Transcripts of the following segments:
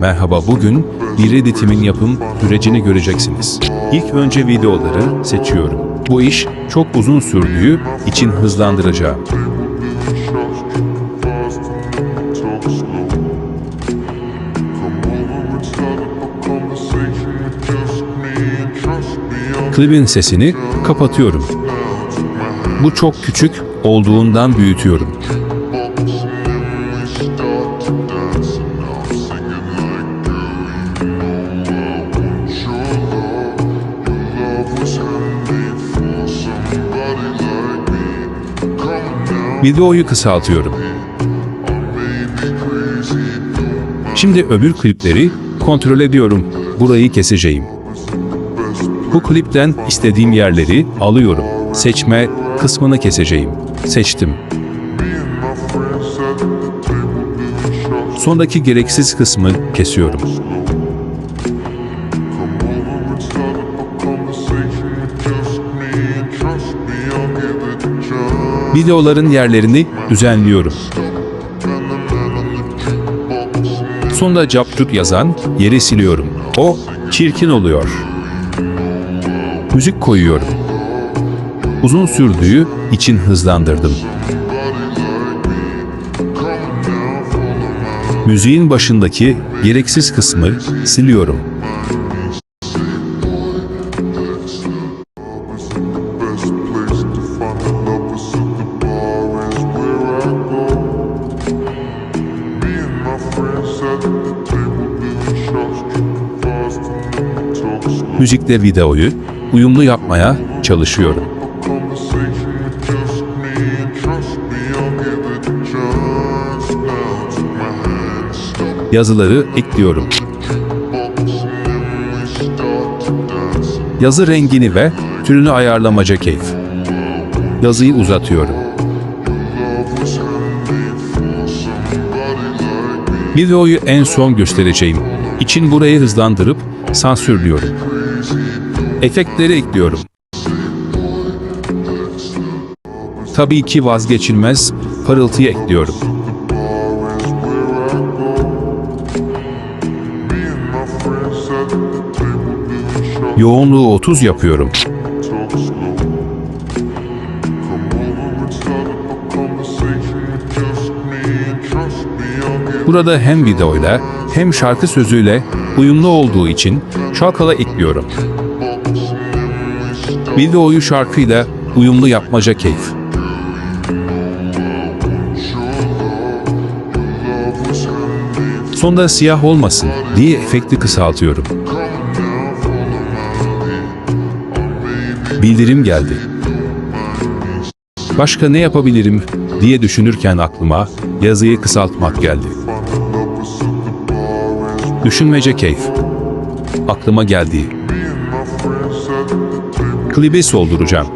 Merhaba bugün bir editimin yapım sürecini göreceksiniz. İlk önce videoları seçiyorum. Bu iş çok uzun sürdüğü için hızlandıracağım. Klibin sesini kapatıyorum. Bu çok küçük olduğundan büyütüyorum. Videoyu kısaltıyorum. Şimdi öbür klipleri kontrol ediyorum. Burayı keseceğim. Bu klipten istediğim yerleri alıyorum. Seçme kısmını keseceğim. Seçtim. Sondaki gereksiz kısmı kesiyorum. Videoların yerlerini düzenliyorum. Sonda capcut yazan yeri siliyorum. O çirkin oluyor. Müzik koyuyorum. Uzun sürdüğü için hızlandırdım. Müziğin başındaki gereksiz kısmı siliyorum. best place to find the lovers Now take my hand, stop Yazıları ekliyorum. Yazı rengini ve türünü ayarlamaca keyif. Yazıyı uzatıyorum. Videoyu en son göstereceğim. İçin burayı hızlandırıp sansürlüyorum. Efektleri ekliyorum. Tabii ki vazgeçilmez parıltıyı ekliyorum. Yoğunluğu 30 yapıyorum. Burada hem videoyla hem şarkı sözüyle uyumlu olduğu için şarkıla ekliyorum. Videoyu şarkıyla uyumlu yapmaca keyif. Sonda siyah olmasın diye efekti kısaltıyorum. Bildirim geldi. Başka ne yapabilirim diye düşünürken aklıma yazıyı kısaltmak geldi. Düşünmece keyif. Aklıma geldi. Klibi solduracağım.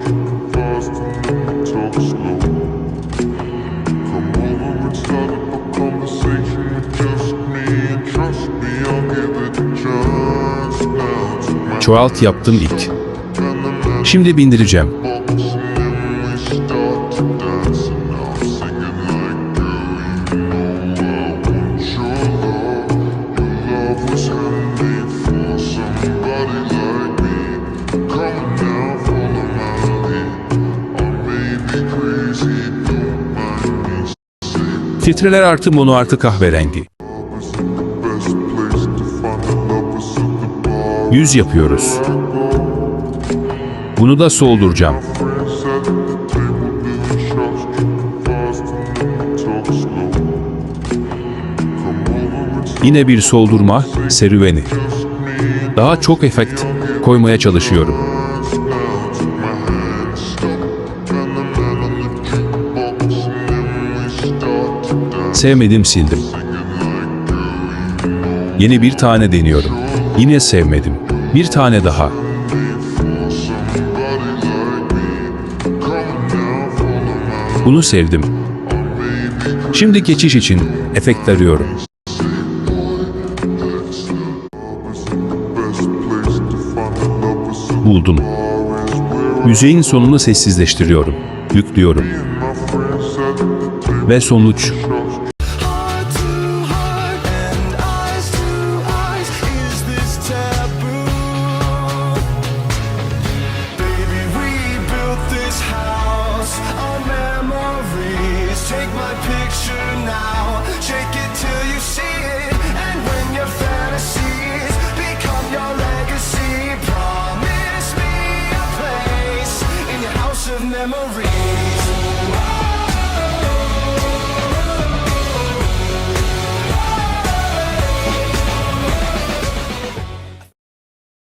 fast and then talk slow. Me. Filtreler artı mono artı kahverengi. Yüz yapıyoruz. Bunu da solduracağım. Yine bir soldurma serüveni. Daha çok efekt koymaya çalışıyorum. Sevmedim sildim. Yeni bir tane deniyorum. Yine sevmedim. Bir tane daha. Bunu sevdim. Şimdi geçiş için efekt arıyorum. Buldum. Müziğin sonunu sessizleştiriyorum. Yüklüyorum. Ve sonuç memories.